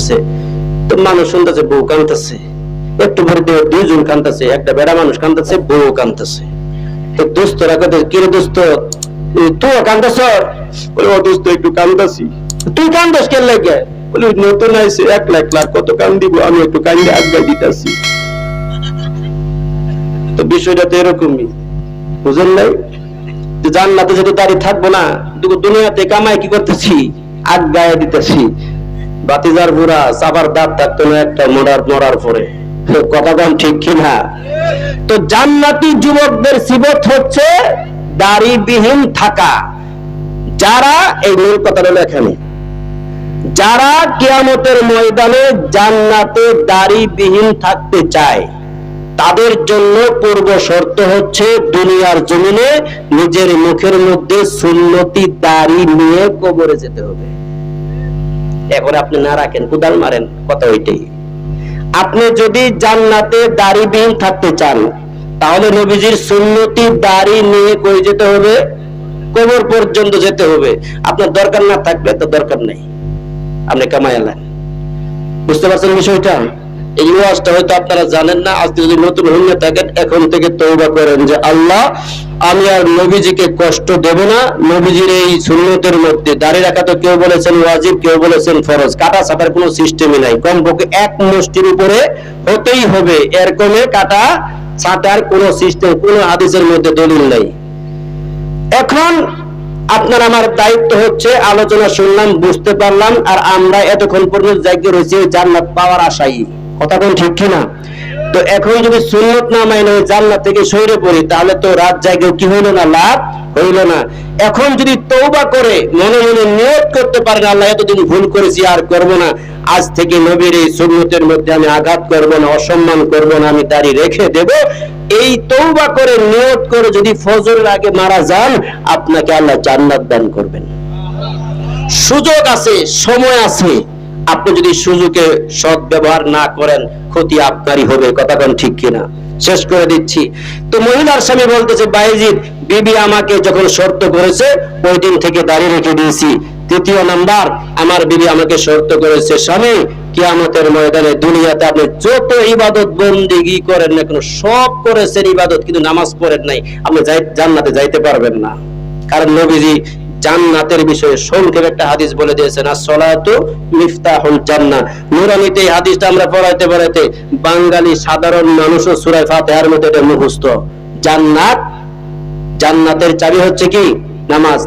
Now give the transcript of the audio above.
করতেছে তো মানুষ শুনতেছে, বউ কানতেছে একটু পরে দুইজন কানতেছে একটা বেড়া মানুষ কানতেছে বউ কানতেছে তো দোস্তরা কথা দোস্ত? তুই কান্দাস ও দোস্ত, একটু কান্দাসি তুই কান্দাস কেন লাগে? বলে নতুন আইসে এক লাখ লাখ কত আমি একটু তো বিষয়টা তো এরকমই। বুঝেন নাই? জান্নাতে দাঁড়িয়ে থাকব না দুনিয়াতে কামাই কি করতেছি? আজ্ঞায় দিতেছি। বাতিজার বুড়া চাপার দাঁত থাকতো না একটা, মরার মরার পরে। কথা কম ঠিক কিনা? তো জান্নাতি যুবকদের সিবত হচ্ছে দাড়িবিহীন থাকা। যারা, এই মূল কথাটা হলো যারা কিয়ামতের ময়দানে জান্নাতে দাড়িবিহীন থাকতে চায়, তাদের জন্য পূর্ব শর্ত হচ্ছে দুনিয়ার জমিনে নিজের মুখের মধ্যে সুন্নতি দাড়ি নিয়ে কবরে যেতে হবে। এখন আপনি না রাখেন, কুদাল মারেন, কথা ওইটাই। আপনি যদি জান্নাতে দাড়িবিহীন থাকতে চান, তাহলে নবীজির সুন্নতি দাড়ি নিয়ে কই যেতে হবে? কোমর পর্যন্ত যেতে হবে। আপনার দরকার না থাকলে তো দরকার নেই। আপনি কামাই আলেন বুঝতে পারছেন বিষয়টা? এই ওয়াজটা হয়তো আপনারা জানেন না, আজকে যদি নতুন হইয়া থাকেন, এখন থেকে তৌবা করেন যে আল্লাহ, আমি আর নবীজিকে কষ্ট দেব না, নবীজির এই সুন্নতের মধ্যে। দাঁড়িয়ে রাখা তো কেউ বলেছেন ওয়াজিব, কেউ বলেছেন ফরজ। কাটা ছাটার কোনো সিস্টেমই নাই। কমপক্ষে এক মুষ্টির উপরে হতেই হবে। এর কমে কাটা ছাটার কোনো সিস্টেম কোনো হাদিসের মধ্যে দলিল নাই। এখন আপনার আমার দায়িত্ব হচ্ছে আলোচনা শুনলাম, বুঝতে পারলাম, আর আমরা এতক্ষণ পর্যন্ত জায়গা রয়েছে, জান্নাত পাওয়ার আশাই। কথা কোন ঠিক কিনা? তো এখন যদি সুন্নত না মাইনে জান্নাত থেকে সরে পড়ি, তাহলে তো রাত জায়গায় কি হইল না? লাভ হইল না। এখন যদি তৌবা করে, মনে মনে নিয়ত করতে পারেন, আল্লাহ এতদিন ভুল করেছি, আর করব না। আজ থেকে নবীর এই সুন্নতের মধ্যে আমি আঘাত করব না, অসম্মান করব না, আমি দাঁড়িয়ে রেখে দেব। এই তৌবা করে, নিয়ত করে যদি ফজরের আগে মারা যান, আপনাকে আল্লাহ জান্নাত দান করবেন। সুযোগ আছে, সময় আছে। আপনি যদি সুযোগে সৎ ব্যবহার না করেন, ক্ষতি আপনারই হবে, কথা কোন ঠিক কিনা? শেষ করে দিচ্ছি। তো মহিলার স্বামী বলতেছে বাইজিৎ বিবি আমাকে যখন শর্ত করেছে, ওই দিন থেকে দাঁড়িয়ে রেখে দিয়েছি। তৃতীয় নাম্বার, আমার বিবি আমাকে শর্ত করেছে, স্বামী, কিয়ামতের ময়দানে দুনিয়াতে আপনি যত ইবাদত বন্দিগি করেন না কেন, সব করেছেন ইবাদত, কিন্তু নামাজ পড়েন নাই। আপনি জান্নাতে যাইতে পারবেন না। কারণ নবীজি জান্নাতের বিষয়ে সংক্ষেপ একটা হাদিস বলে দিয়েছেন আর সলাতু মিফতাহুল জান্নাহ। নুরানিতে এই হাদিসটা আমরা পড়াইতে পড়াইতে বাঙালি সাধারণ মানুষও সূরা ফাতিহার মধ্যে এটা মুখস্থ। জান্নাত, জান্নাতের চাবি হচ্ছে কি? নামাজ।